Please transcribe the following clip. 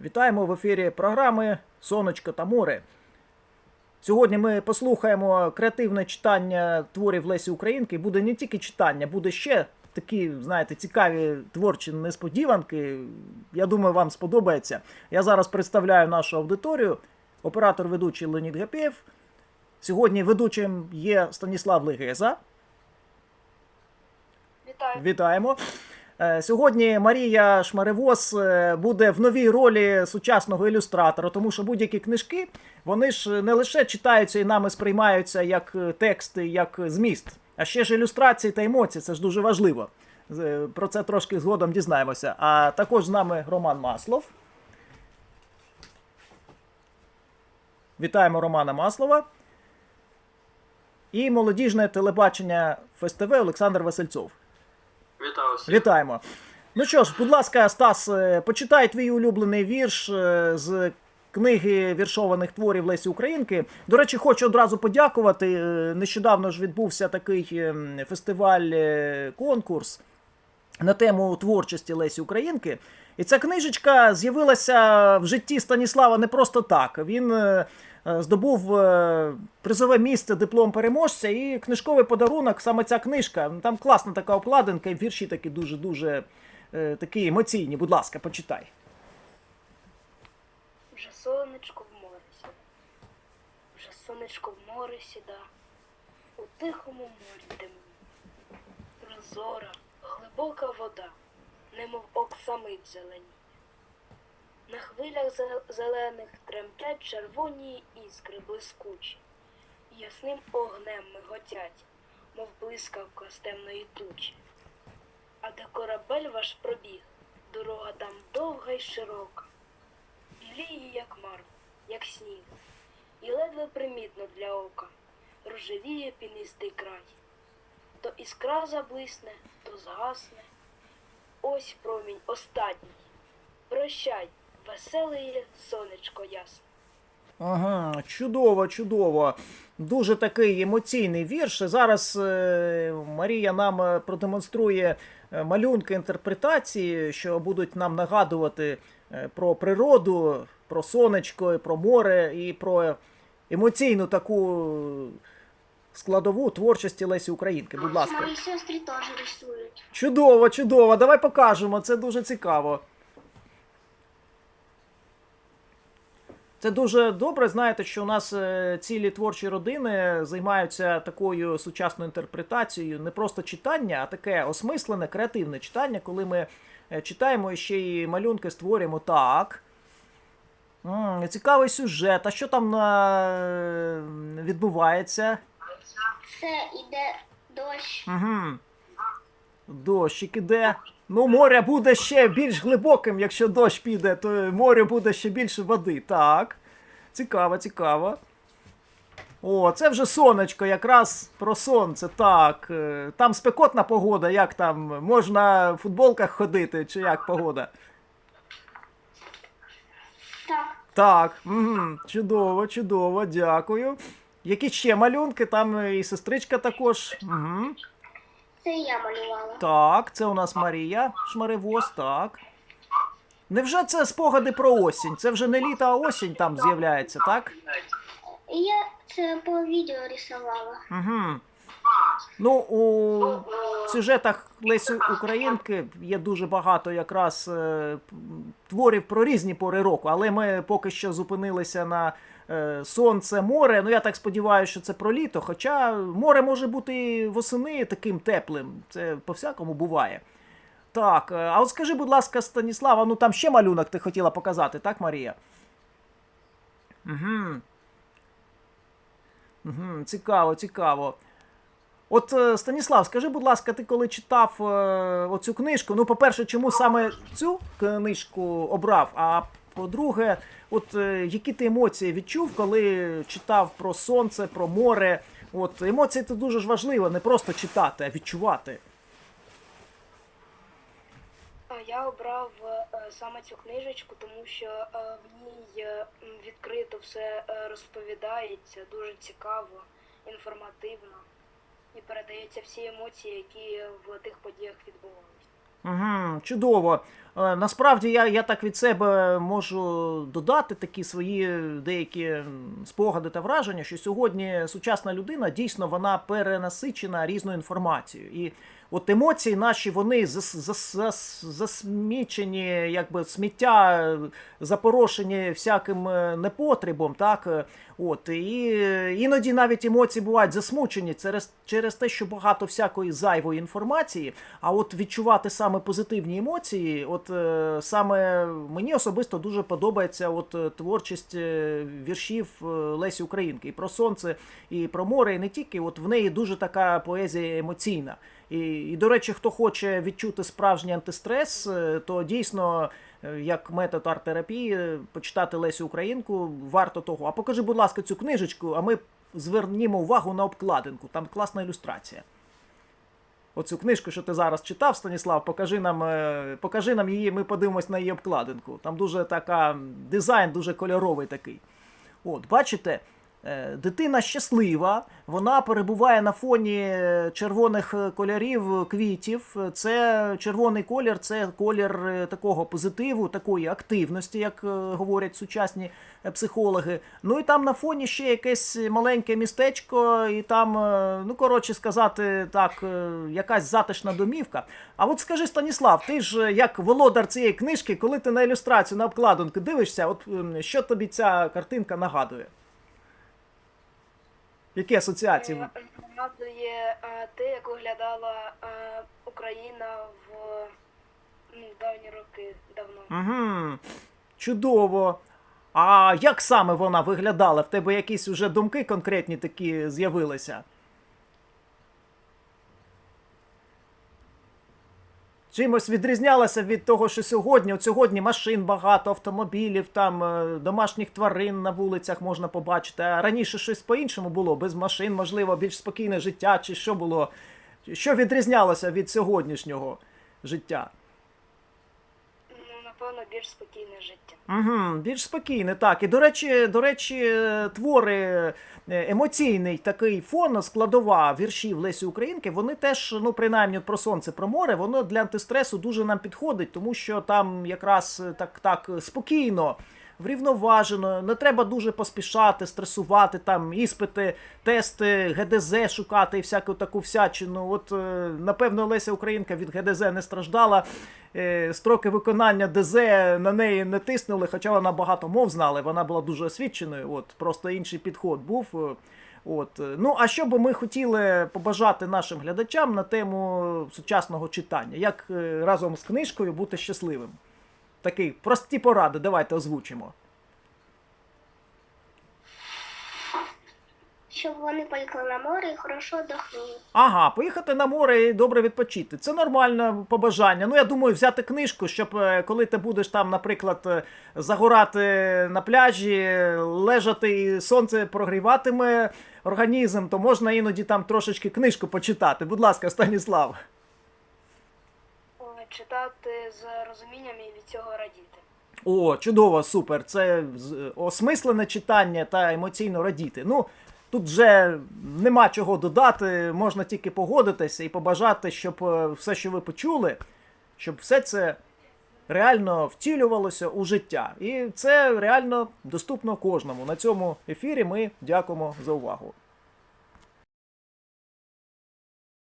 Вітаємо в ефірі програми Сонечко та море. Сьогодні ми послухаємо креативне читання творів Лесі Українки. Буде не тільки читання, буде ще такі, знаєте, цікаві творчі несподіванки. Я думаю, вам сподобається. Я зараз представляю нашу аудиторію. Оператор ведучий Леонід Гапєв. Сьогодні ведучим є Станіслав Легеза. Вітаю. Вітаємо. Е, Сьогодні Марія Шмаревоз е, буде в новій ролі сучасного ілюстратора, тому що будь-які книжки вони ж не лише читаються і нами сприймаються як е, тексти, як зміст, а ще ж ілюстрації та емоції. Це ж дуже важливо. Про це трошки згодом дізнаємося. А також з нами Роман Маслов. Вітаємо Романа Маслова. І молодіжне телебачення ФСТВ Олександр Васильцов. Вітаю всіх. Вітаємо. Ну що ж, будь ласка, Стас, е, почитай твій улюблений вірш е, з книги віршованих творів Лесі Українки. До речі, хочу одразу подякувати. Е, Нещодавно ж відбувся такий ем, фестиваль е, конкурс на тему творчості Лесі Українки. І ця книжечка з'явилася в житті Станіслава не просто так. Він здобув е, призове місце, диплом переможця і книжковий подарунок, саме ця книжка. Там класна така обкладинка, і вірші такі дуже-дуже е, такі емоційні. Будь ласка, почитай. Вже сонечко в море сіда. Вже сонечко в море сіда. У тихому морі темні. Прозора, глибока вода, немов оксамит зелені. На хвилях зелених тремтять червоні іскри блискучі. Ясним огнем миготять, мов блискавка з темної тучі. А де корабель ваш пробіг, дорога там довга й широка. біліє, як мармур, як сніг, і ледве примітно для ока рожевіє пінистий край. То іскра заблисне, то згасне. Ось промінь останній. Прощай, веселе сонечко ясне. Ага, чудово, чудово. Дуже такий емоційний вірш. Зараз е, Марія нам е, продемонструє е, малюнки інтерпретації, що будуть нам нагадувати е, про природу, про сонечко, про море і про емоційну таку складову творчості Лесі Українки. Будь ласка. Мои сестры тоже рисуют. Чудово, чудово. Давай покажемо. Це дуже цікаво. Це дуже добре. Знаєте, що у нас е, цілі творчі родини займаються такою сучасною інтерпретацією, не просто читання, а таке осмислене, креативне читання, коли ми е, читаємо і ще й малюнки створюємо так. Цікавий сюжет. А що там е, відбувається? Це іде дощ. Угу. Дощик іде. Ну, море буде ще більш глибоким, якщо дощ піде, то море буде ще більше води. Так. Цікаво, цікаво. О, це вже сонечко, якраз про сонце. Так. Е, Там спекотна погода, як там? Можна в футболках ходити, чи як погода? Так, Так, угу. чудово, чудово, дякую. Які ще малюнки? Там і сестричка також. Угу. Це я малювала. Так, це у нас Марія Шмаревоз, так. Невже це спогади про осінь? Це вже не літо, а осінь там з'являється, так? Я це по відео рисувала. Угу. Ну, у сюжетах Лесі Українки є дуже багато якраз е, творів про різні пори року, але ми поки що зупинилися на сонце, море. Ну я так сподіваюся, що це про літо. Хоча море може бути восени таким теплим. Це по-всякому буває. Так, е, а от скажи, будь ласка, Станіслава, ну там ще малюнок ти хотіла показати, так, Марія? Угу. Угу, цікаво, цікаво. От е, Станіслав, скажи, будь ласка, ти коли читав е, оцю книжку, ну, по-перше, чому саме цю книжку обрав? А по-друге, от е, які ти емоції відчув, коли читав про сонце, про море? От емоції це дуже ж важливо, не просто читати, а відчувати. Я обрав е, саме цю книжечку, тому що е, в ній відкрито все розповідається, дуже цікаво, інформативно і передаються всі емоції, які в тих подіях відбувалися. Угу, чудово. Е, Насправді я, я так від себе можу додати такі свої деякі спогади та враження, що сьогодні сучасна людина дійсно вона перенасичена різною інформацією. І от емоції наші вони зас, зас, зас, засмічені, якби сміття запорошені всяким е, непотребом, так от і іноді навіть емоції бувають засмучені через, через те, що багато всякої зайвої інформації. А от відчувати саме позитивні емоції, от е, саме мені особисто дуже подобається от е, творчість віршів Лесі Українки і про сонце, і про море, і не тільки. От в неї дуже така поезія емоційна. І, і до речі, хто хоче відчути справжній антистрес, е, то дійсно. е, Як метод арт-терапії, е, почитати Лесю Українку варто того. А покажи, будь ласка, цю книжечку, а ми звернімо увагу на обкладинку. Там класна ілюстрація. Оцю книжку, що ти зараз читав, Станіслав, покажи нам, покажи нам її, ми подивимось на її обкладинку. Там дуже така дизайн, дуже кольоровий такий. От, бачите, дитина щаслива, вона перебуває на фоні е, червоних е, кольорів квітів. Це червоний колір, це колір е, такого позитиву, такої активності, як е, говорять сучасні е, психологи. Ну і там на фоні ще якесь маленьке містечко, і там, е, ну коротше сказати, так, е, якась затишна домівка. А от скажи, Станіслав, ти ж е, як володар цієї книжки, коли ти на ілюстрацію, на обкладинку дивишся, от ем, що тобі ця картинка нагадує? Які асоціації? М, Нагадує е, те, як виглядала е, Україна в ну, давні роки давно. Угу. Чудово. А як саме вона виглядала? В тебе якісь уже думки конкретні такі з'явилися? Чимось відрізнялася від того, що сьогодні. От сьогодні машин багато, автомобілів, там е, домашніх тварин на вулицях можна побачити. А раніше щось по-іншому було, без машин, можливо, більш спокійне життя, чи що було? Що відрізнялося від сьогоднішнього життя? Напевно, більш спокійне життя. Угу, більш спокійне, так. І до речі, до речі, твори е, емоційний такий фон, складова віршів Лесі Українки, вони теж, ну принаймні про сонце, про море, воно для антистресу дуже нам підходить, тому що там якраз е, так, так спокійно. Врівноважено, не треба дуже поспішати, стресувати, там іспити, тести, ГДЗ шукати і всяку таку всячину. От, е, напевно, Леся Українка від ГДЗ не страждала. Е, Строки виконання ДЗ на неї не тиснули, хоча вона багато мов знала, вона була дуже освіченою. От, просто інший підход був. е, От. Ну, а що би ми хотіли побажати нашим глядачам на тему сучасного читання? Як разом з книжкою бути щасливим? Такі прості поради, давайте озвучимо. Щоб вони поїхали на море і хорошо дохнули. Ага, поїхати на море і добре відпочити. Це нормальне побажання. Ну, я думаю, взяти книжку, щоб е, коли ти будеш там, наприклад, е, загорати на пляжі, лежати і сонце прогріватиме організм, то можна іноді там трошечки книжку почитати. Будь ласка, Станіслав. Читати з розумінням і від цього радіти. О, чудово, супер. Це осмислене читання та емоційно радіти. Ну, тут вже нема чого додати, можна тільки погодитися і побажати, щоб е, все, що ви почули, щоб все це реально втілювалося у життя. І це реально доступно кожному. На цьому ефірі ми дякуємо за увагу.